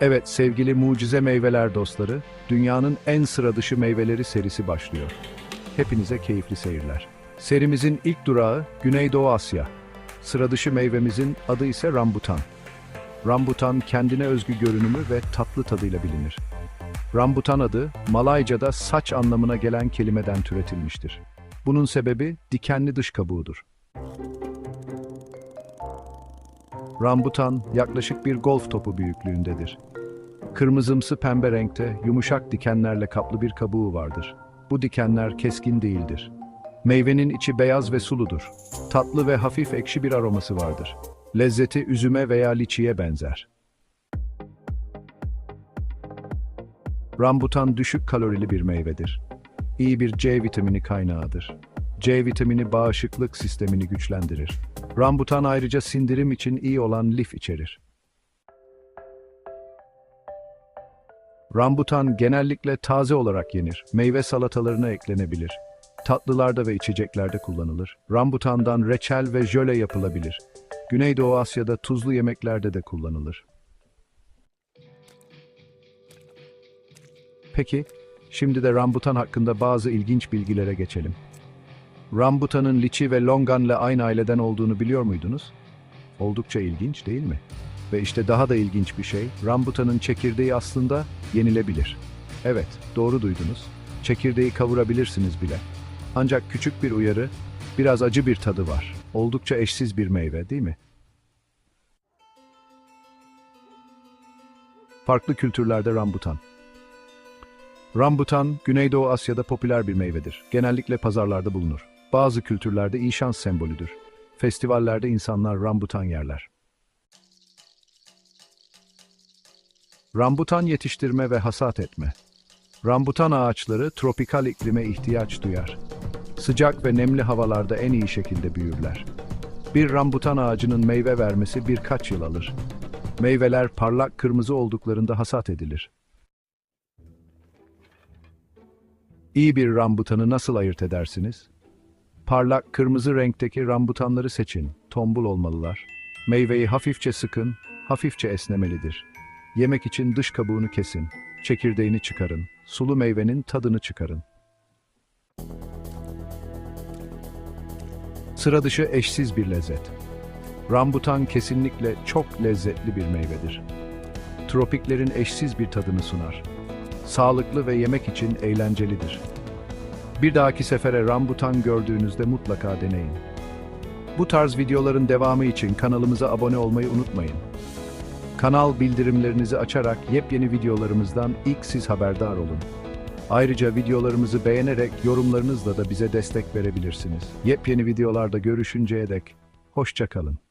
Evet sevgili mucize meyveler dostları, dünyanın en sıra dışı meyveleri serisi başlıyor. Hepinize keyifli seyirler. Serimizin ilk durağı Güneydoğu Asya. Sıra dışı meyvemizin adı ise rambutan. Rambutan kendine özgü görünümü ve tatlı tadıyla bilinir. Rambutan adı Malayca'da saç anlamına gelen kelimeden türetilmiştir. Bunun sebebi dikenli dış kabuğudur. Rambutan yaklaşık bir golf topu büyüklüğündedir. Kırmızımsı pembe renkte yumuşak dikenlerle kaplı bir kabuğu vardır. Bu dikenler keskin değildir. Meyvenin içi beyaz ve suludur. Tatlı ve hafif ekşi bir aroması vardır. Lezzeti üzüme veya liçiye benzer. Rambutan düşük kalorili bir meyvedir. İyi bir C vitamini kaynağıdır. C vitamini bağışıklık sistemini güçlendirir. Rambutan ayrıca sindirim için iyi olan lif içerir. Rambutan genellikle taze olarak yenir. Meyve salatalarına eklenebilir. Tatlılarda ve içeceklerde kullanılır. Rambutandan reçel ve jöle yapılabilir. Güneydoğu Asya'da tuzlu yemeklerde de kullanılır. Peki, şimdi de rambutan hakkında bazı ilginç bilgilere geçelim. Rambutanın liçi ve longanla aynı aileden olduğunu biliyor muydunuz? Oldukça ilginç değil mi? Ve işte daha da ilginç bir şey, rambutanın çekirdeği aslında yenilebilir. Evet, doğru duydunuz. Çekirdeği kavurabilirsiniz bile. Ancak küçük bir uyarı, biraz acı bir tadı var. Oldukça eşsiz bir meyve, değil mi? Farklı kültürlerde rambutan. Rambutan, Güneydoğu Asya'da popüler bir meyvedir. Genellikle pazarlarda bulunur. Bazı kültürlerde iyi şans sembolüdür. Festivallerde insanlar rambutan yerler. Rambutan yetiştirme ve hasat etme. Rambutan ağaçları tropikal iklime ihtiyaç duyar. Sıcak ve nemli havalarda en iyi şekilde büyürler. Bir rambutan ağacının meyve vermesi birkaç yıl alır. Meyveler parlak kırmızı olduklarında hasat edilir. İyi bir rambutanı nasıl ayırt edersiniz? Parlak kırmızı renkteki rambutanları seçin. Tombul olmalılar. Meyveyi hafifçe sıkın, hafifçe esnemelidir. Yemek için dış kabuğunu kesin. Çekirdeğini çıkarın. Sulu meyvenin tadını çıkarın. Sıra dışı eşsiz bir lezzet. Rambutan kesinlikle çok lezzetli bir meyvedir. Tropiklerin eşsiz bir tadını sunar. Sağlıklı ve yemek için eğlencelidir. Bir dahaki sefere rambutan gördüğünüzde mutlaka deneyin. Bu tarz videoların devamı için kanalımıza abone olmayı unutmayın. Kanal bildirimlerinizi açarak yepyeni videolarımızdan ilk siz haberdar olun. Ayrıca videolarımızı beğenerek yorumlarınızla da bize destek verebilirsiniz. Yepyeni videolarda görüşünceye dek hoşça kalın.